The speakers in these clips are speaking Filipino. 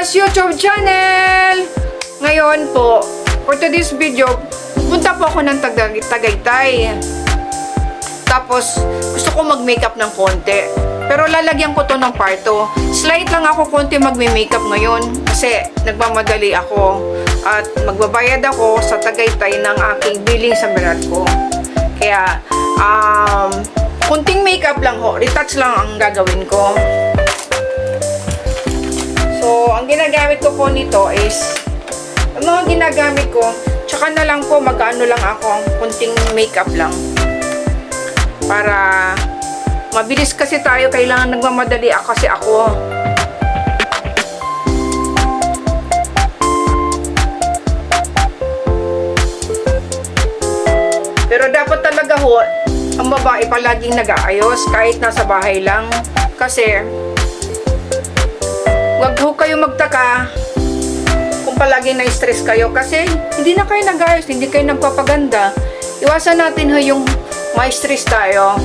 Marias YouTube channel! Ngayon po, for today's video, punta po ako ng Tag- Tagaytay. Tapos, gusto ko mag-makeup ng konti. Pero lalagyan ko to ng parto. Slight lang ako konti magme-makeup ngayon kasi nagmamadali ako. At magbabayad ako sa Tagaytay ng aking billing sa Meralco. Kaya, um, kunting makeup lang ho. Retouch lang ang gagawin ko. So, ang ginagamit ko po nito is, ang mga ginagamit ko, tsaka na lang po, mag-ano lang ako, kunting makeup lang. Para, mabilis kasi tayo, kailangan nagmamadali ako kasi ako. Pero dapat talaga ho, ang babae palaging nag-aayos kahit nasa bahay lang. Kasi, Huwag ho kayo magtaka kung palagi na-stress kayo kasi hindi na kayo nag-ayos, hindi kayo nagpapaganda. Iwasan natin ho yung ma-stress tayo.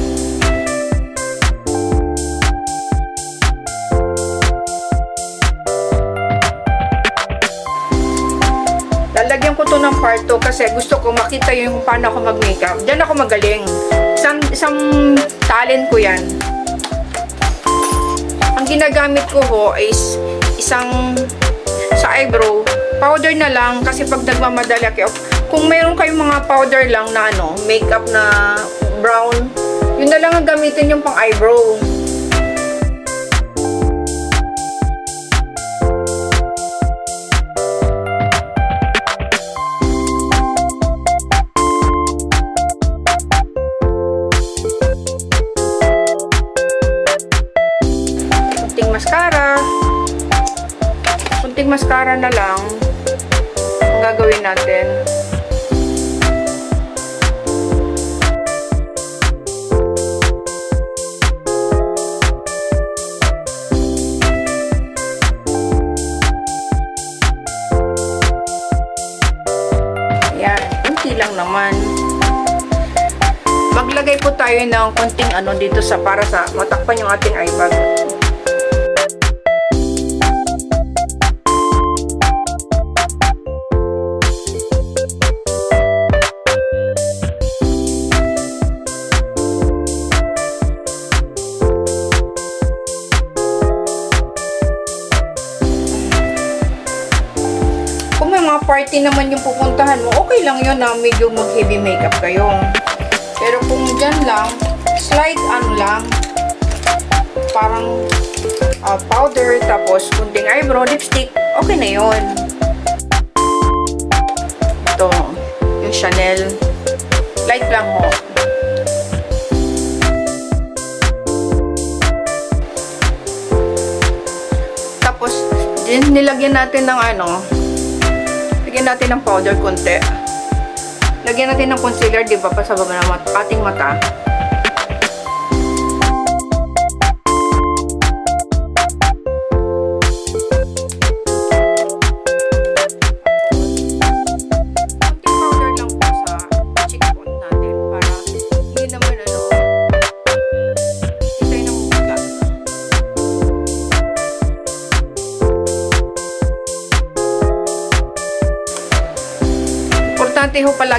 Lalagyan ko to ng part 2 kasi gusto ko makita yung paano ako mag-makeup. Diyan ako magaling. Isang, isang talent ko yan ang ginagamit ko ho is isang sa eyebrow powder na lang kasi pag nagmamadali kayo kung meron kayong mga powder lang na ano makeup na brown yun na lang ang gamitin yung pang eyebrow natin. Ayan, kunti lang naman. Maglagay po tayo ng konting ano dito sa para sa matakpan yung ating eye bag. Party naman yung pupuntahan mo, okay lang yun na medyo mag-heavy makeup kayo. Pero kung dyan lang, slight ano lang, parang ah, powder, tapos kunting eyebrow, lipstick, okay na yun. Ito, yung Chanel. Light lang mo. Tapos, din nilagyan natin ng ano, lagyan natin ng powder konti. Lagyan natin ng concealer, di ba, pa sa baba ng ating mata.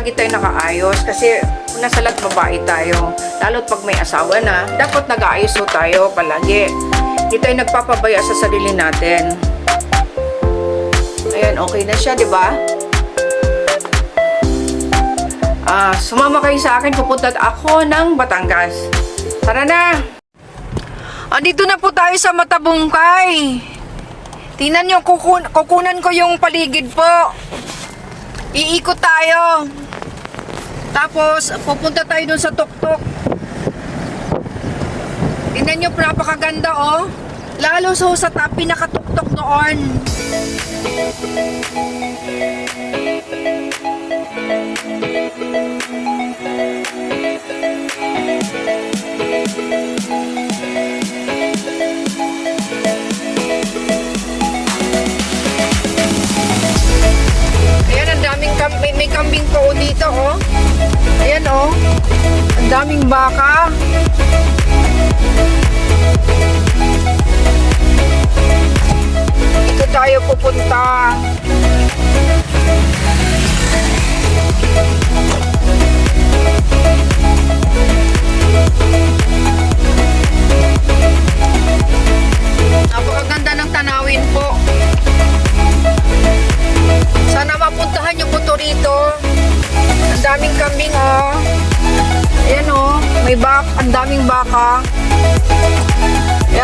Palagi tayo nakaayos kasi una sa lahat babae tayo. Lalo't pag may asawa na, dapat nag-aayos tayo palagi. Hindi tayo nagpapabaya sa sarili natin. Ayan, okay na siya, di ba? Ah, sumama kayo sa akin, pupunta ako ng Batangas. Tara na! Andito na po tayo sa Matabungkay. Tingnan nyo, kukun kukunan ko yung paligid po. Iikot tayo. Tapos, pupunta tayo dun sa tuktok. Tingnan nyo, napakaganda oh. Lalo so sa top, pinakatuktok noon. Diba baka. Dito tayo pupunta.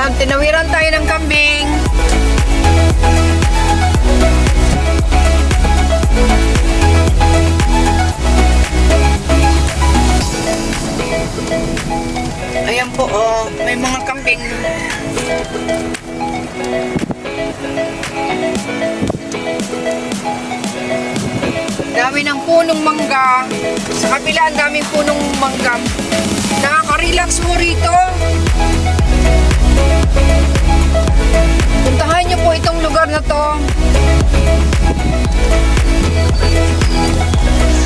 Ayan, tinawiran tayo ng kambing. Ayan po oh, may mga kambing. Dami ng punong mangga. Sa kabila, ang daming punong mangga. Nakaka-relax mo rito. Puntahan niyo po itong lugar na to.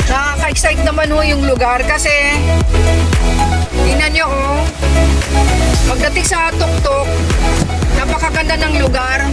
Nakaka-excite naman ho yung lugar kasi tingnan niyo oh. Pagdating sa tuktok, napakaganda ng lugar.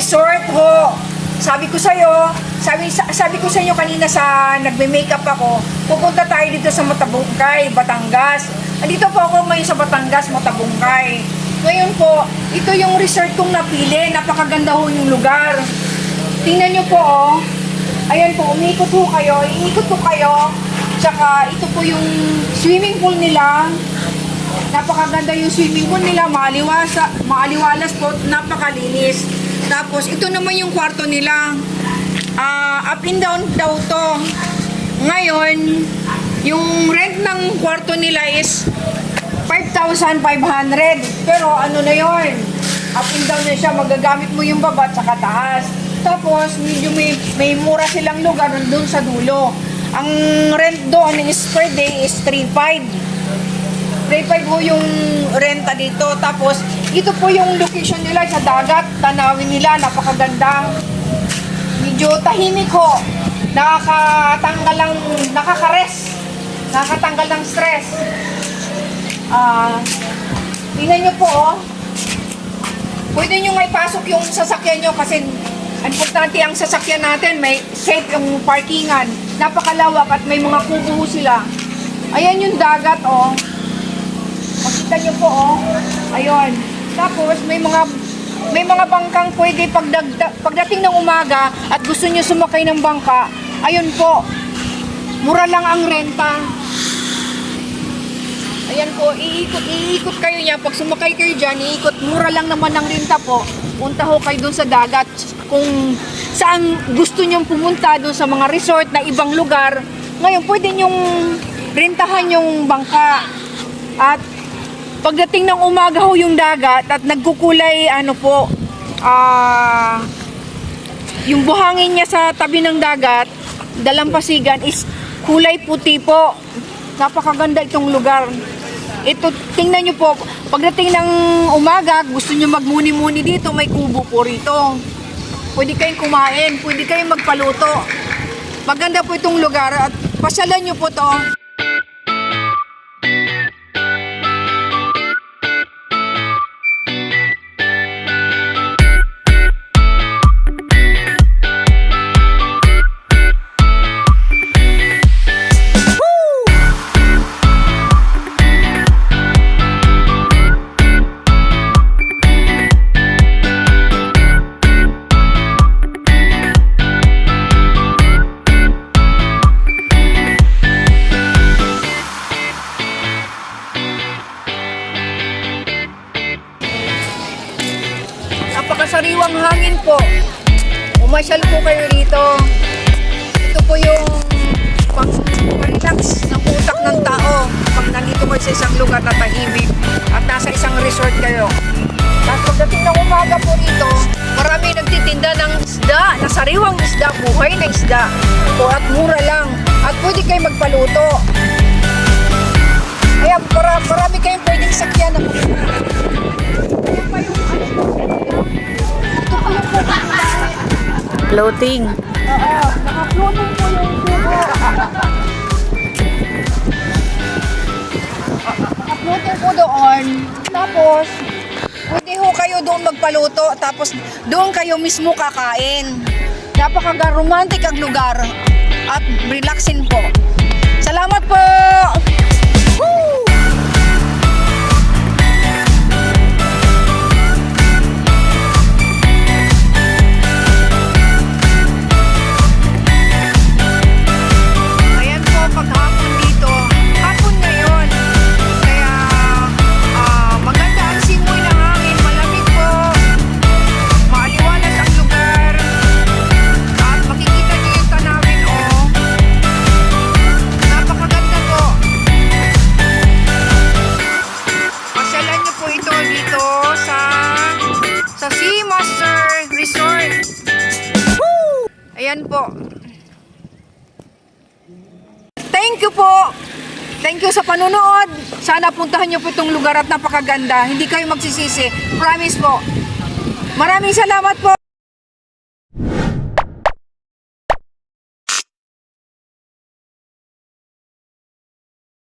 Resort ho. Sabi ko sa iyo, sabi sa- sabi ko sa inyo kanina sa nagme-makeup ako, pupunta tayo dito sa Matabungkay, Batangas. Andito po ako ngayon sa Batangas, Matabungkay. Ngayon po, ito yung resort kong napili. Napakaganda ho yung lugar. Tingnan nyo po, oh. Ayan po, umikot po kayo. Iikot po kayo. Tsaka, ito po yung swimming pool nila. Napakaganda yung swimming pool nila, maaliwasa, maaliwalas po, napakalinis. Tapos ito naman yung kwarto nila. Ah, up and down daw to. Ngayon, yung rent ng kwarto nila is 5,500. Pero ano na yon? Up and down na siya, magagamit mo yung baba at saka taas. Tapos, medyo may, may mura silang lugar doon sa dulo. Ang rent doon per day is 3,500. 3.5 po yung renta dito. Tapos, ito po yung location nila sa dagat. Tanawin nila, napakaganda. Medyo tahimik ho. Nakakatanggal ng, nakakares. Nakakatanggal ng stress. Ah, tingnan nyo po, oh. Pwede nyo may pasok yung sasakyan nyo kasi importante ang sasakyan natin, may safe yung parkingan. Napakalawak at may mga kubo sila. Ayan yung dagat, oh. Makita niyo po, oh. Ayun. Tapos, may mga may mga bangkang pwede pagdagda, pagdating ng umaga at gusto niyo sumakay ng bangka, ayun po. Mura lang ang renta. Ayan po, iikot, iikot kayo niya. Pag sumakay kayo dyan, iikot, mura lang naman ang renta po. Punta ho kayo dun sa dagat. Kung saan gusto niyong pumunta dun sa mga resort na ibang lugar, ngayon pwede niyong rentahan yung bangka. At pagdating ng umaga ho yung dagat at nagkukulay ano po, ah, yung buhangin niya sa tabi ng dagat, dalampasigan is kulay puti po. Napakaganda itong lugar. Ito, tingnan nyo po, pagdating ng umaga, gusto nyo magmuni-muni dito, may kubo po rito. Pwede kayong kumain, pwede kayong magpaluto. Maganda po itong lugar at pasyalan nyo po to. Umasyal po kayo rito. Ito po yung pang-relax ng utak ng tao pag nandito kayo sa isang lugar na tahimik at nasa isang resort kayo. Tapos pagdating ng umaga po rito, marami nagtitinda ng isda, na sariwang isda, buhay na isda. Po at mura lang. At pwede kayo magpaluto. Ayan, para, marami kayong pwedeng sakyan. Floating. Oo, naka-floating po yung tubo. Naka-floating doon. Tapos, pwede ho kayo doon magpaluto. Tapos, doon kayo mismo kakain. Napaka-romantic ang lugar. At relaxing po. Salamat po! Ayan po. Thank you po. Thank you sa panunood. Sana puntahan niyo po itong lugar at napakaganda. Hindi kayo magsisisi. Promise po. Maraming salamat po.